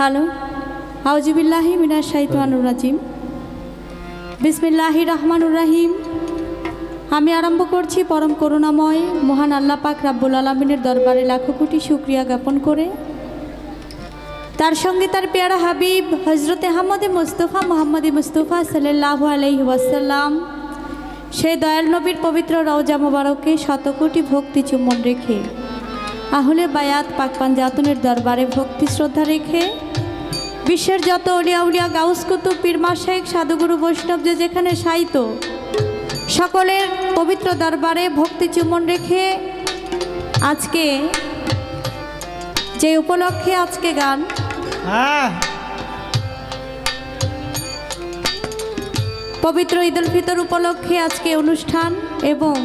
Hello আউজিবিল্লাহি মিনার শাহিদানুর রাজিম বিসমিল্লাহি রহমানুর রাহিম আমি আরম্ভ করছি পরম করুণাময়, মহান আল্লাহ পাক রাব্বুল আলমিনের দরবারে লাখো কোটি শুক্রিয়া জ্ঞাপন করে। তার সঙ্গে তার পেয়ারা হাবিব হজরত আহমদে মুস্তফা, মোহাম্মদী মুস্তফা সাল্লাহ আলহি ওয়াসাল্লাম, সেই দয়াল নবীর পবিত্র রওজা মোবারকে শতকোটি ভক্তি চুম্বন রেখে। আহলে বায়াত পাকপান জাতনের দরবারে ভক্তি শ্রদ্ধা রেখে বিশ্বের যত অলিয়া উলিয়া গাউস কুতুব পীরমা শেখ সাধুগুরু বৈষ্ণব যে যেখানে সাইত সকলের পবিত্র দরবারে ভক্তি চুমন রেখে আজকে যে উপলক্ষে আজকে গান হ্যাঁ। পবিত্র ঈদুল ফিতর উপলক্ষে আজকে অনুষ্ঠান এবং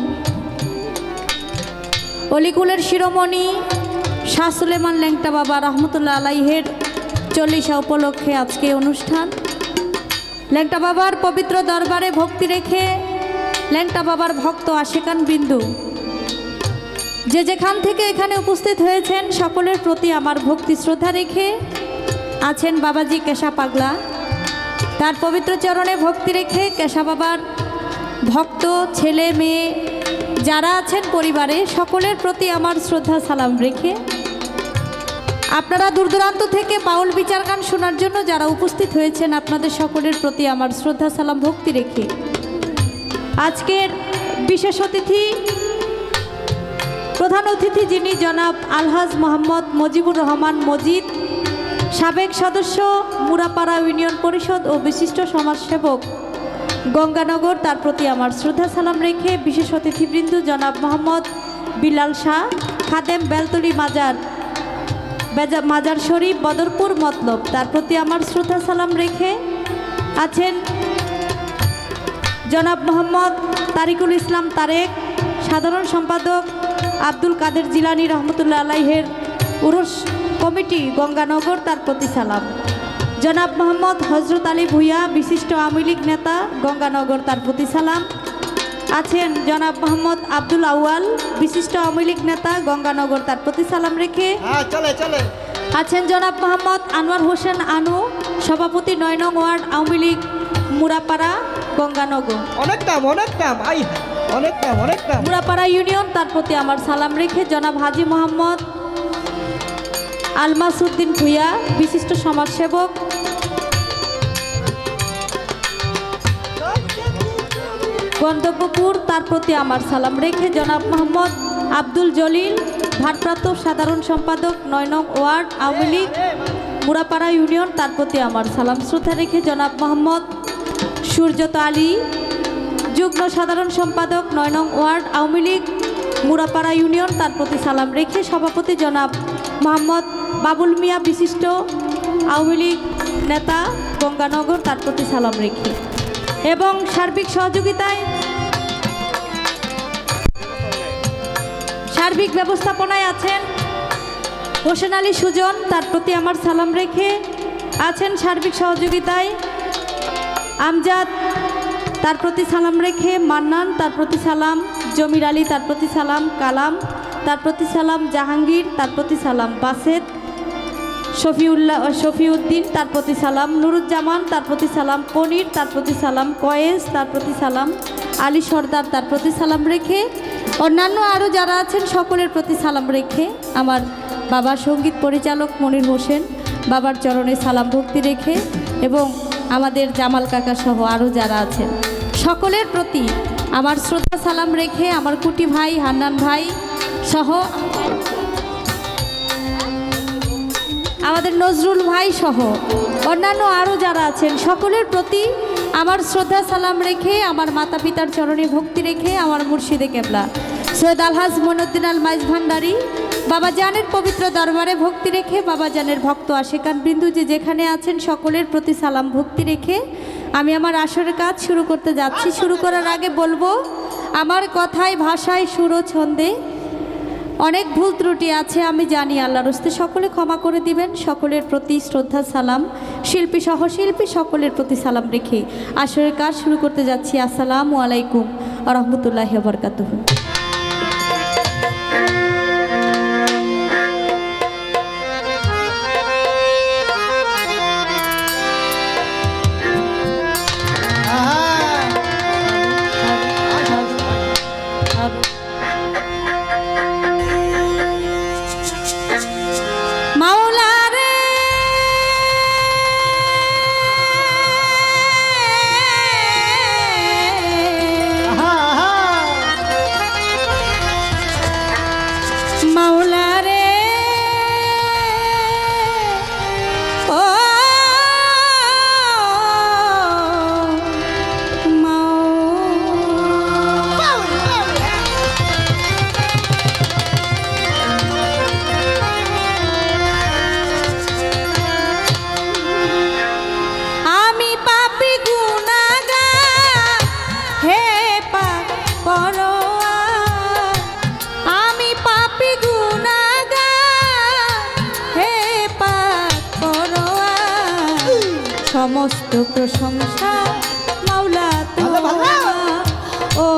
অলিকুলের শিরোমণি শাহ সুলেমান ল্যাংটা বাবা রহমতুল্লাহ আলাইহের চল্লিশা উপলক্ষে আজকে অনুষ্ঠান। ল্যাংটা বাবার পবিত্র দরবারে ভক্তি রেখে ল্যাংটা বাবার ভক্ত আশেকান বিন্দু। যে যেখান থেকে এখানে উপস্থিত হয়েছেন, সকলের প্রতি আমার ভক্তি শ্রদ্ধা রেখে আছেন বাবাজি কেশা পাগলা। তার পবিত্র চরণে ভক্তি রেখে কেশা বাবার ভক্ত, ছেলে, মেয়ে যারা আছেন পরিবারে, সকলের প্রতি আমার শ্রদ্ধা, সালাম রেখে আপনারা দূর দূরান্ত থেকে বাউল বিচার গান শোনার জন্য যারা উপস্থিত হয়েছেন, আপনাদের সকলের প্রতি আমার শ্রদ্ধা, সালাম, ভক্তি রেখে আজকের বিশেষ অতিথি, প্রধান অতিথি যিনি জনাব আলহাজ মোহাম্মদ মজিবুর রহমান মজিদ, সাবেক সদস্য মুরাপাড়া ইউনিয়ন পরিষদ ও বিশিষ্ট সমাজসেবক গঙ্গানগর, তার প্রতি আমার শ্রদ্ধা সালাম রেখে বিশেষ অতিথিবৃন্দ জনাব মোহাম্মদ বিলাল শাহ, খাদেম বেলতলি মাজার মাজার শরীফ, বদরপুর মতলব, তার প্রতি আমার শ্রদ্ধা সালাম রেখে আছেন জনাব মোহাম্মদ তারিকুল ইসলাম তারেক, সাধারণ সম্পাদক আব্দুল কাদের জিলানি রহমতুল্লাহ আলাইহের উরস কমিটি গঙ্গানগর, তার প্রতি সালাম। জনাব মোহাম্মদ হজরত আলী ভুইয়া বিশিষ্ট আওয়ামী লীগ নেতা গঙ্গানগর তার প্রতি সালাম। আছেন জনাব মোহাম্মদ আব্দুল আউয়াল বিশিষ্ট আওয়ামী লীগ নেতা গঙ্গানগর তার প্রতি সালাম রেখে। হ্যাঁ চলে চলে। আছেন জনাব মোহাম্মদ আনোয়ার হোসেন আনু সভাপতি নয় নং ওয়ার্ড আওয়ামী লীগ মুরাপাড়া গঙ্গানগর। অনেক দাম অনেক আই অনেক দাম অনেক দাম মুরাপাড়া ইউনিয়ন তার প্রতি আমার সালাম রেখে জনাব হাজি মোহাম্মদ আলমাসুদ্দিন ভুইয়া বিশিষ্ট সমাজসেবক গন্তব্যপুর, তার প্রতি আমার সালাম রেখে জনাব মোহাম্মদ আব্দুল জলিল, ভারপ্রাপ্ত সাধারণ সম্পাদক নয় নং ওয়ার্ড, আওয়ামী লীগ, মুরাপাড়া ইউনিয়ন, তার প্রতি আমার সালাম শ্রদ্ধা রেখে জনাব মোহাম্মদ সূর্যত আলী, যুগ্ম সাধারণ সম্পাদক নয় নং ওয়ার্ড, আওয়ামী লীগ, মুরাপাড়া ইউনিয়ন, তার প্রতি সালাম রেখে সভাপতি জনাব মোহাম্মদ বাবুল মিয়া বিশিষ্ট আওয়ামী লীগ নেতা, গঙ্গানগর, তার প্রতি সালাম রেখে। এবং সার্বিক সহযোগিতায় সার্বিক ব্যবস্থাপনায় আছেন হোসেন আলী সুজন, তার প্রতি আমার সালাম রেখে আছেন সার্বিক সহযোগিতায়। আমজাদ, তার প্রতি সালাম রেখে মান্নান, তার প্রতি সালাম জমির আলী, তার প্রতি সালাম কালাম, তার প্রতি সালাম জাহাঙ্গীর, তার প্রতি সালাম বাসেদ। শফিউল্লাহ শফিউদ্দিন, তার প্রতি সালাম। নুরুজ্জামান, তার প্রতি সালাম। পনির, তার প্রতি সালাম। কয়েস, তার প্রতি সালাম। আলী সর্দার, তার প্রতি সালাম রেখে। অন্যান্য আরও যারা আছেন, সকলের প্রতি সালাম রেখে আমার বাবা সংগীত পরিচালক মনির হোসেন বাবার চরণে সালাম ভক্তি রেখে এবং আমাদের জামাল কাকা সহ আরও যারা আছেন, সকলের প্রতি আমার শ্রদ্ধা সালাম রেখে আমার কুটি ভাই, হান্নান ভাই সহ আমাদের নজরুল ভাই সহ অন্যান্য আরও যারা আছেন, সকলের প্রতি আমার শ্রদ্ধা সালাম রেখে, আমার মাতা পিতার চরণে ভক্তি রেখে আমার মুর্শিদে কেবলা। সৈয়দ আলহাজ মনুদ্দিন আল মাইজ ভান্ডারি, বাবা জানের পবিত্র দরবারে ভক্তি রেখে, বাবা জানের ভক্ত আশেকান বিন্দু যে যেখানে আছেন, সকলের প্রতি সালাম ভক্তি রেখে আমি আমার আসরের কাজ শুরু করতে যাচ্ছি। শুরু করার আগে বলব, আমার কথায়, ভাষায় সুর ছন্দে অনেক ভুল ত্রুটি আছে, আমি জানি আল্লাহর হস্তে সকলে ক্ষমা করে দিবেন, সকলের প্রতি শ্রদ্ধা, সালাম। শিল্পী সহ শিল্পী সকলের প্রতি সালাম রেখে আসরের কাজ শুরু করতে যাচ্ছি। আসসালামু আলাইকুম রহমতুল্লাহ বরকাতুহ। মাওলা। ও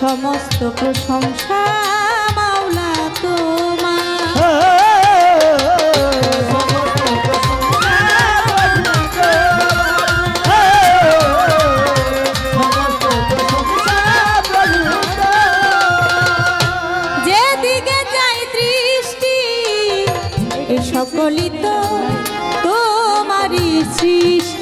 সমস্ত প্রশংসা মাওলা তোমার। যেদিকে যাই দৃষ্টি এ সকলই তো তোমারই সৃষ্টি।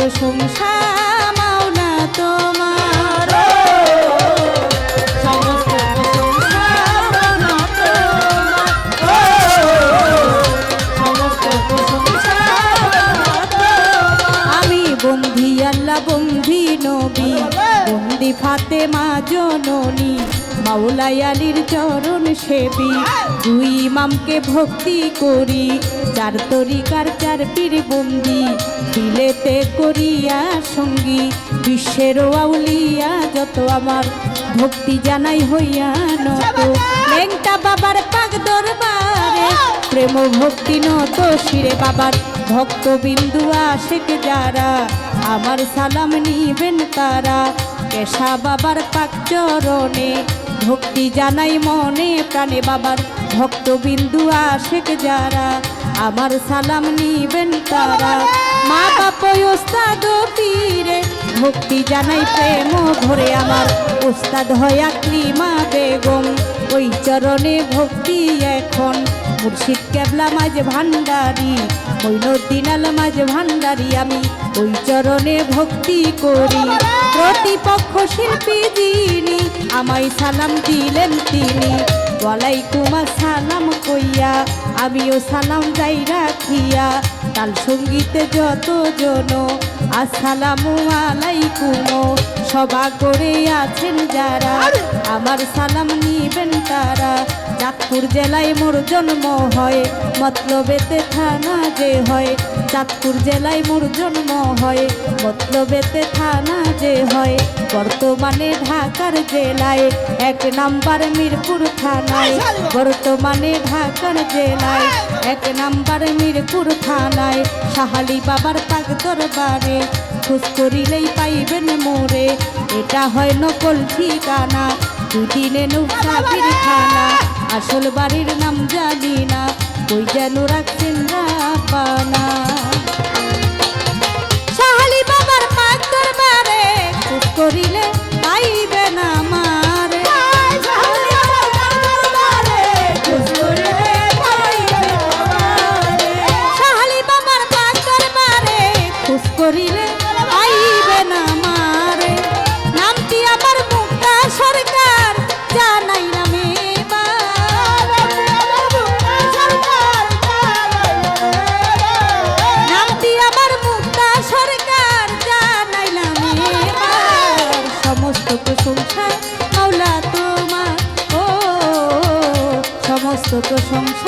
প্রশংসা মাওলা তোমার। আমি বন্ধি আল্লাহ, বন্ধি নবী। বন্দি ফাতেমা জননী মাওলাই আলীর চরণ সেবী। দুই ইমামকে ভক্তি করি চার তরিকার চার পীর বন্দি দিলেতে করিয়া সঙ্গী, বিশ্বের আউলিয়া যত আমার ভক্তি জানাই হইয়া নত। লেংটা বাবার পাক দরবারে, প্রেম ভক্তি নত শিরে বাবার। ভক্তবিন্দু আশেক যারা, আমার সালাম নিবেন তারা। কেশা বাবার পাক চরণে ভক্তি জানাই মনে প্রাণে বাবার। ভক্তবিন্দু আশেক যারা, আমার সালাম নিবেন তারা। মা বাপ ওস্তাদ পীরে ভক্তি জানাই প্রেম ভরে আমার। ওস্তাদ হয়া ক্লিমা বেগম, ওই চরণে ভক্তি এখন। মুর্শিদ কেবলা মাঝ ভান্ডারি মৈনুদ্দিন আল মাঝ ভান্ডারি, আমি ওই চরণে ভক্তি করি। প্রতিপক্ষ শিল্পী যিনি, আমায় সালাম দিলেন তিনি। ওয়ালাইকুম সালাম কইয়া আমিও সালাম যাই রাখিয়া। তাল সঙ্গীতে যত জন আসসালামু আলাইকুম সভা করে আছেন যারা আমার সালাম নিবেন তারা। চাঁদপুর জেলায় মোর জন্ম হয় মতলবেতে থানা যে হয়। চাঁদপুর জেলায় মোর জন্ম হয় মতলবেতে থানা যে হয়। বর্তমানে ঢাকার জেলায় এক নাম্বার মিরপুর থানায়। বর্তমানে ঢাকার জেলায় এক নাম্বার মিরপুর থানায়। সাহালি বাবার পাক দরবারে খোঁজ করিলেই পাইবেন মোরে। এটা হয় নকল ঠিকানা দুদিনে নৌসাফির খানা আসল বাড়ির নাম জানি না ওই যেন রাখছেন পানা সাহালি বাবার পাক দরবারে খোঁজ করিলে পাইবে না মারে সাহালি বাবার পাক দরবারে খোঁজ করিলে প্রশংসা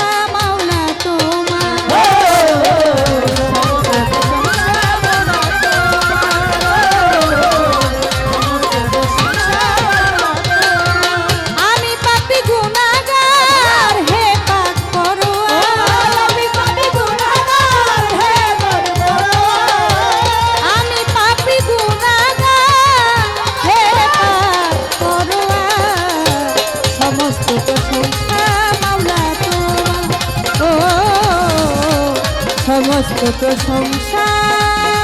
这个创伤。